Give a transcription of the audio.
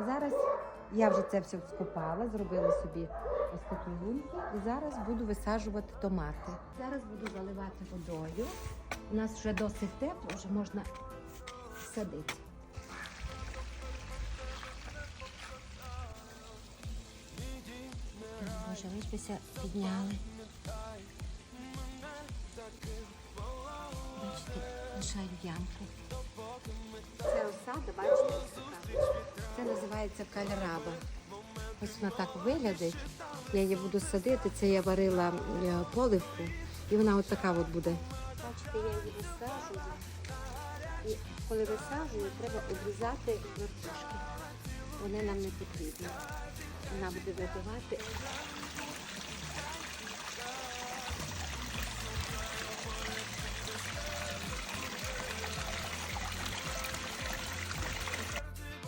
А зараз я вже це все скопала, зробила собі ось таку лунку і зараз буду висаджувати томати. Зараз буду заливати водою. У нас вже досить тепло, вже можна садити. Боже, вишпися підняли. Бачите, лишають ямку. Це розсада, називається кальраба. Ось вона так виглядить. Я її буду садити. Це я варила е, поливку. І вона от така от буде. Бачите, я її висаджую. І коли висаджую, треба обрізати вертушки. Вони нам не потрібні. Вона буде вибивати